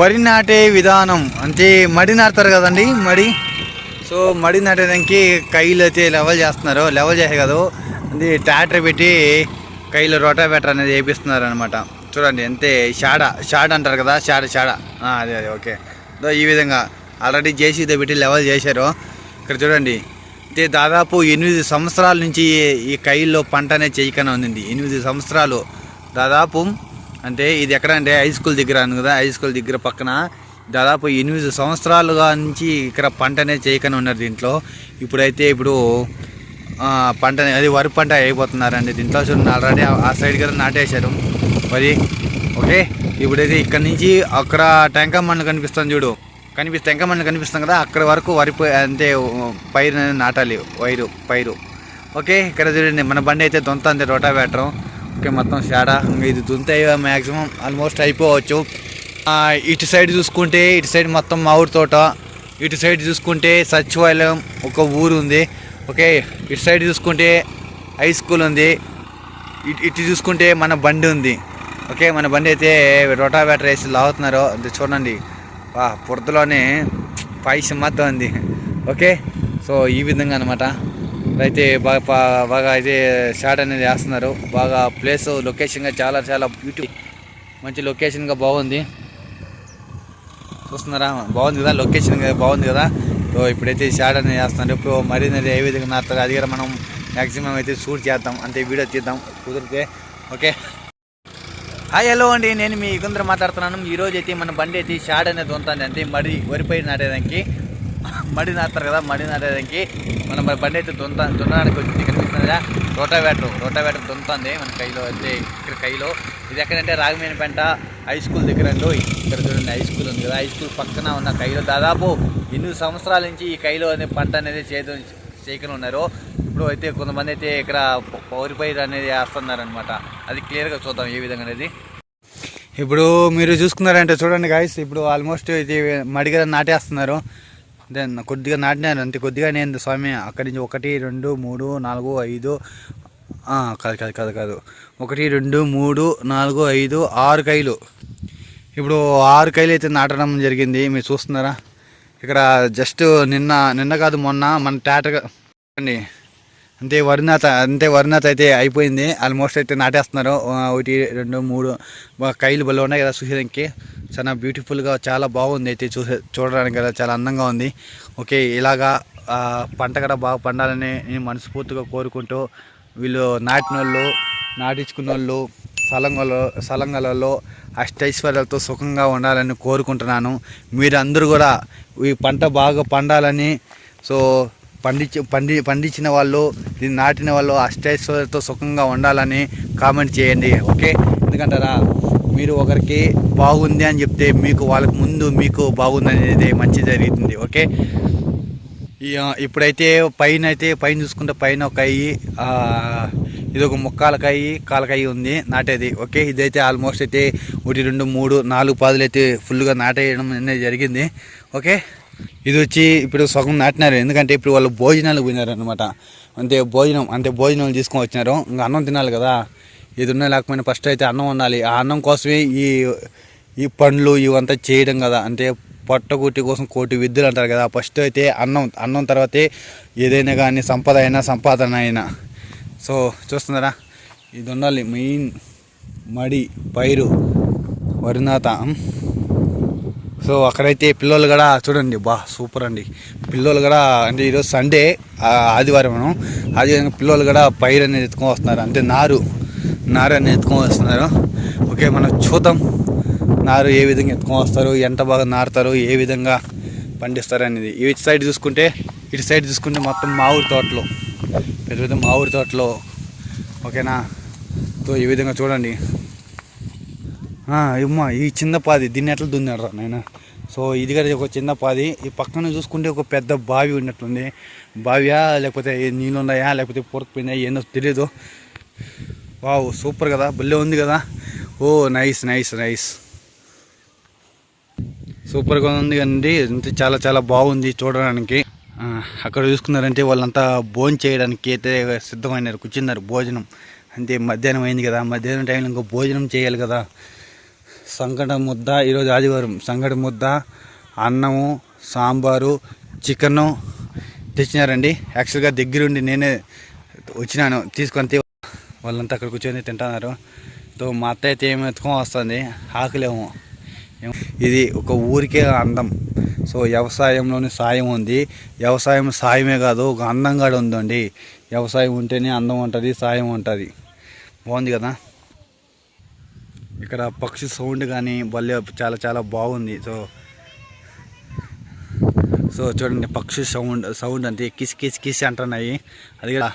వరి నాటే విధానం అంటే మడి నాటుతారు కదండి మడి? సో మడి నాటేదానికి కైలు అయితే లెవెల్ చేస్తున్నారు లెవెల్ చేసే కదా. అది ట్రాక్టర్ పెట్టి కైలు రోటావేటర్ అనేది వేపిస్తున్నారు అనమాట చూడండి అంతే షాడ షాడ అంటారు కదా షాడ షాడ. అదే అదే ఓకే. ఈ విధంగా ఆల్రెడీ జేసీతో పెట్టి లెవెల్ చేశారు. ఇక్కడ చూడండి అయితే దాదాపు ఎనిమిది సంవత్సరాల నుంచి ఈ కైల్లో పంట అనేది చేయకనే ఉంది ఎనిమిది సంవత్సరాలు దాదాపు అంటే ఇది ఎక్కడ అంటే హై స్కూల్ దగ్గర అను కదా హై స్కూల్ దగ్గర పక్కన దాదాపు ఎనిమిది సంవత్సరాలుగా నుంచి ఇక్కడ పంట అనేది చేయకనే ఉన్నారు దీంట్లో. ఇప్పుడైతే ఇప్పుడు పంట అది వరి పంట అయిపోతున్నారండి. దీంట్లో చూడండి ఆల్రెడీ ఆ సైడ్ కదా నాటేశారు. వరి ఓకే ఇప్పుడైతే ఇక్కడ నుంచి అక్కడ టెంకా మండలు కనిపిస్తుంది చూడు. కనిపిస్తే టెంకా మండలు కనిపిస్తుంది కదా అక్కడ వరకు వరి అంటే పైరు అనేది నాటాలి వైరు పైరు. ఓకే ఇక్కడ చూడండి మన బండి అయితే దొంతంది రోటావేటర్. ఓకే మొత్తం షాడా ఇంకా ఇది దుంతే మ్యాక్సిమం ఆల్మోస్ట్ అయిపోవచ్చు. ఇటు సైడ్ చూసుకుంటే ఇటు సైడ్ మొత్తం మామిడి తోట. ఇటు సైడ్ చూసుకుంటే సచివాలయం ఒక ఊరు ఉంది. ఓకే ఇటు సైడ్ చూసుకుంటే హై స్కూల్ ఉంది. ఇటు ఇటు చూసుకుంటే మన బండి ఉంది. ఓకే మన బండి అయితే రోటావేటర్ వేసి లాగుతున్నారు. అది చూడండి. వా పురతలోనే మాత్రం ఉంది. ఓకే సో ఈ విధంగా అనమాట అయితే బాగా బాగా అయితే షాట్ అనేది వేస్తున్నారు. బాగా ప్లేస్ లొకేషన్గా చాలా చాలా బ్యూటీ మంచి లొకేషన్గా బాగుంది. చూస్తున్నారా? బాగుంది కదా లొకేషన్ బాగుంది కదా. సో ఇప్పుడైతే షాట్ అనేది వేస్తున్నారు. ఇప్పుడు మరీ ఏ విధంగా నాటుతారు అది కూడా మనం మ్యాక్సిమం అయితే షూట్ చేద్దాం. అంటే వీడియో తీద్దాం కుదిరితే. ఓకే హాయ్ హలో అండి. నేను మీ యుగంధ్ర మాట్లాడుతున్నాను. ఈ రోజు అయితే మన బండి అయితే షాడ్ అనేది ఉంటుంది అంటే మరి వరిపై నాటేదానికి. మడి నాతారు కదా మడి నాటేదానికి మనం మన బండి అయితే దొంత దున్నడానికి వచ్చింది కనిపిస్తుందా రోటావేటర్ రోటావేటర్ దొంతంది మన కైలో అయితే ఇక్కడ కైలో. ఇది ఎక్కడంటే రాగమేనిపేంట హై స్కూల్ దగ్గర అండి ఇక్కడ చూడండి హై స్కూల్ ఉంది కదా హై స్కూల్ పక్కన ఉన్న కైలో. దాదాపు ఎనిమిది సంవత్సరాల నుంచి ఈ కైలో అనే పంట అనేది చేదు చేయకుండా ఉన్నారు. ఇప్పుడు అయితే కొంతమంది అయితే ఇక్కడ పౌరి పైరు అనేది వేస్తున్నారు అనమాట అది క్లియర్గా చూద్దాం ఏ విధంగా అనేది. ఇప్పుడు మీరు చూసుకున్నారంటే చూడండి గాయస్ ఇప్పుడు ఆల్మోస్ట్ ఇది మడిగర నాటేస్తున్నారు. దెన్ కొద్దిగా నాటినారు అంతే. కొద్దిగా నేను స్వామి అక్కడి నుంచి ఒకటి రెండు మూడు నాలుగు ఐదు కాదు కాదు కాదు కాదు. ఒకటి రెండు మూడు నాలుగు ఐదు ఆరు కైలు ఇప్పుడు ఆరు కైలు అయితే నాటడం జరిగింది. మీరు చూస్తున్నారా? ఇక్కడ జస్ట్ నిన్న నిన్న కాదు మొన్న మన టాటగా అండి అంతే వరినాథ అంతే వరునాత అయితే అయిపోయింది. ఆల్మోస్ట్ అయితే నాటేస్తున్నారు. ఒకటి రెండు మూడు. కైలు బలం ఉన్నాయి కదా చూసేదానికి. చాలా బ్యూటిఫుల్గా చాలా బాగుంది అయితే చూసే చూడడానికి కదా. చాలా అందంగా ఉంది. ఓకే ఇలాగా పంట కూడా బాగా పండాలని నేను మనస్ఫూర్తిగా కోరుకుంటూ వీళ్ళు నాటిన వాళ్ళు నాటించుకున్న వాళ్ళు సలంగలో సలంగలలో అష్టైశ్వర్యాలతో సుఖంగా ఉండాలని కోరుకుంటున్నాను. మీరు అందరూ కూడా ఈ పంట బాగా పండాలని. సో పండించి పండి పండించిన వాళ్ళు దీన్ని నాటిన వాళ్ళు అష్టైశ్వర్యాలతో సుఖంగా ఉండాలని కామెంట్ చేయండి ఓకే? ఎందుకంటారా? మీరు ఒకరికి బాగుంది అని చెప్తే మీకు వాళ్ళకి ముందు మీకు బాగుంది అనేది మంచి జరుగుతుంది ఓకే? ఇప్పుడైతే పైన అయితే పైన చూసుకుంటే పైన ఒక అయ్యి ఇది ఒక ముక్కాలకాయి కాలకాయి ఉంది నాటేది ఓకే? ఇదైతే ఆల్మోస్ట్ అయితే ఒకటి రెండు మూడు నాలుగు పాదులు అయితే ఫుల్గా నాటేయడం అనేది జరిగింది ఓకే? ఇది వచ్చి ఇప్పుడు సగం నాటినారు. ఎందుకంటే ఇప్పుడు వాళ్ళు భోజనాలు పోయినారు అనమాట అంతే భోజనం అంటే భోజనాలు తీసుకొని వచ్చినారు. ఇంకా అన్నం తినాలి కదా. ఇది ఉన్నా లేకపోయినా ఫస్ట్ అయితే అన్నం ఉండాలి ఆ అన్నం కోసమే ఈ ఈ పండ్లు ఇవంతా చేయడం కదా. అంటే పొట్టకూటి కోసం కోటి విద్యలు అంటారు కదా. ఫస్ట్ అయితే అన్నం అన్నం తర్వాతే ఏదైనా కానీ సంపద అయినా సంపాదన అయినా. సో చూస్తున్నారా? ఇది ఉండాలి. మెయిన్ మడి పైరు వరినాథ సో అక్కడైతే పిల్లలు కూడా చూడండి బా సూపర్ అండి. పిల్లలు కూడా అంటే ఈరోజు సండే ఆదివారం అదేవిధంగా పిల్లలు కూడా పైరు అనేది ఎత్తుకొని వస్తున్నారు. అంటే నారు నారు అనేది ఎత్తుకొని వస్తున్నారు. ఓకే మనం చూద్దాం నారు ఏ విధంగా ఎత్తుకొని వస్తారు ఎంత బాగా నారుతారు ఏ విధంగా పండిస్తారు అనేది. ఇటు సైడ్ చూసుకుంటే ఇటు సైడ్ చూసుకుంటే మొత్తం మామిడి తోటలో. పెద్ద పెద్ద మామిడి తోటలో. ఓకేనా? సో ఈ విధంగా చూడండి. ఇమ్మా ఈ చిన్న పాది దీన్ని ఎట్లా దున్నాడు రా నాయన? సో ఇది కూడా ఒక చిన్న పాది. ఈ పక్కన చూసుకుంటే ఒక పెద్ద బావి ఉన్నట్టుంది. బావియా లేకపోతే నీళ్ళు ఉన్నాయా లేకపోతే పొరకపోయినాయా ఏందో తెలియదు వావ్ సూపర్ కదా భలే ఉంది కదా. ఓ నైస్ నైస్ నైస్. సూపర్గా ఉంది అండి. అంటే చాలా చాలా బాగుంది చూడడానికి. అక్కడ చూసుకున్నారంటే వాళ్ళంతా భోజనం చేయడానికి అయితే సిద్ధమైనారు కూర్చున్నారు భోజనం. అంటే మధ్యాహ్నం అయింది కదా. మధ్యాహ్నం టైంలో ఇంకా భోజనం చేయాలి కదా. సంగటి ముద్ద ఈరోజు ఆదివారం సంగటి ముద్ద అన్నము సాంబారు చికెను తెచ్చినారండి. యాక్చువల్గా దగ్గరుండి నేనే వచ్చినాను తీసుకొని తీ- వాళ్ళంతా అక్కడ కూర్చొని తింటున్నారు. తో మా అత్త అయితే ఏమి ఎత్తుకొని వస్తుంది ఆకలేము. ఇది ఒక ఊరికే అందం. సో వ్యవసాయంలోని సాయం ఉంది. వ్యవసాయం సాయమే కాదు ఒక అందం కూడా ఉందండి. వ్యవసాయం ఉంటేనే అందం ఉంటుంది సాయం ఉంటుంది. బాగుంది కదా? ఇక్కడ పక్షి సౌండ్ కానీ భలే చాలా చాలా బాగుంది. సో సో చూడండి పక్షి సౌండ్ సౌండ్ అంతే. కిస్ కిస్ కిస్ అంటున్నాయి. అది కూడా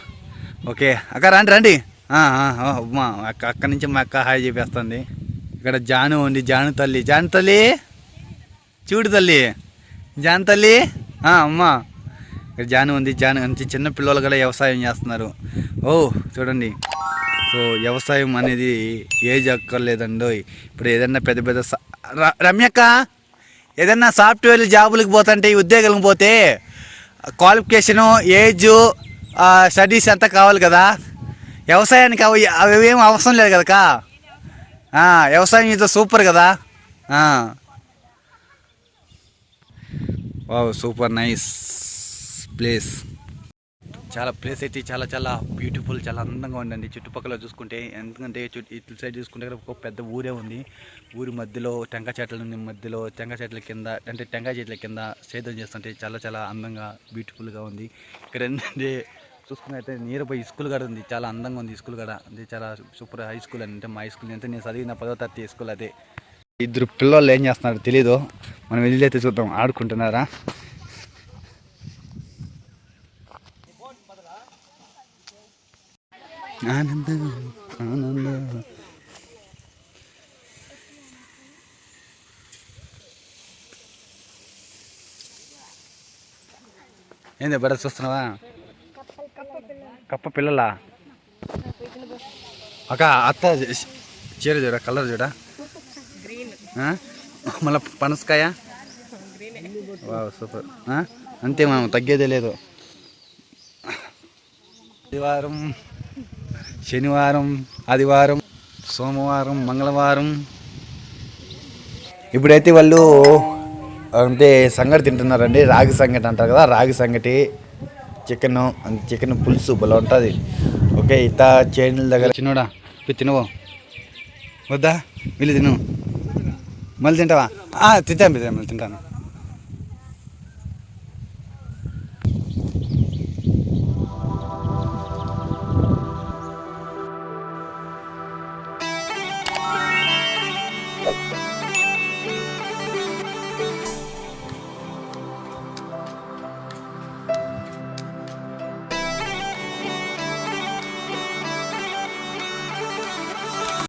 ఓకే. అక్క రండి రండి. మా అక్క అక్క నుంచి మా అక్క హాయ్ చెప్పేస్తుంది. ఇక్కడ జాను ఉంది. జాను తల్లి. జాను తల్లి? చూడు తల్లి. జాను తల్లి? అమ్మా. ఇక్కడ జాను ఉంది. జాను నుంచి చిన్న పిల్లలు కూడా వ్యవసాయం చేస్తున్నారు. ఓ చూడండి. సో వ్యవసాయం అనేది ఏజ్ అక్కర్లేదండో. ఇప్పుడు ఏదన్నా పెద్ద పెద్ద ర- రమ్యక్క ఏదన్నా సాఫ్ట్వేర్ జాబులకు పోతుంటే ఉద్యోగాలకు పోతే క్వాలిఫికేషను ఏజ్ స్టడీస్ అంతా కావాలి కదా. వ్యవసాయానికి అవి అవి ఏం అవసరం లేదు కదా వ్యవసాయం ఇది సూపర్ కదా. Wow super nice place. చాలా ప్లేస్ అయితే చాలా చాలా బ్యూటిఫుల్ చాలా అందంగా ఉందండి. చుట్టుపక్కల చూసుకుంటే ఎందుకంటే చుట్టూ ఇటు సైడ్ చూసుకుంటే ఇక్కడ ఒక పెద్ద ఊరే ఉంది. ఊరి మధ్యలో టెంకాయ చెట్ల మధ్యలో టెంకాయ చెట్ల కింద అంటే టెంకాయ చెట్ల కింద సేద్యం చేస్తుంటే చాలా చాలా అందంగా బ్యూటిఫుల్గా ఉంది. ఇక్కడ ఏంటంటే చూసుకున్నైతే నియర్ బై స్కూల్ కూడా ఉంది. చాలా అందంగా ఉంది స్కూల్ కూడా. అది చాలా సూపర్ హై స్కూల్ అని అంటే మా హై స్కూల్ అంటే నేను చదివిన పదో తరగతి స్కూల్ అదే. ఇద్దరు పిల్లలు ఏం చేస్తున్నారు తెలీదు. మనం వెళ్ళి అయితే చూద్దాం. ఆడుకుంటున్నారా? ఆనంద ఆనంద. ఏంది బడ చూస్తున్నావా? కప్ప పిల్లలా? అక్క అత్త చీర చూడ కలర్ చూడ. మళ్ళీ పనసకాయ? సూపర్. అంతే మనం తగ్గేదే లేదు. ఆదివారం శనివారం ఆదివారం సోమవారం మంగళవారం. ఇప్పుడైతే వాళ్ళు అంటే సంగటి తింటున్నారండి. రాగి సంగటి అంటారు కదా రాగి సంగటి చికెన్ చికెన్ పులుసు భలే ఉంటుంది. ఓకే ఇత చేనుల దగ్గర చిన్నోడా తినవు. వద్దా? వెళ్ళి తిను. మళ్ళీ తింటావా? తింటాను మళ్ళీ తింటాను.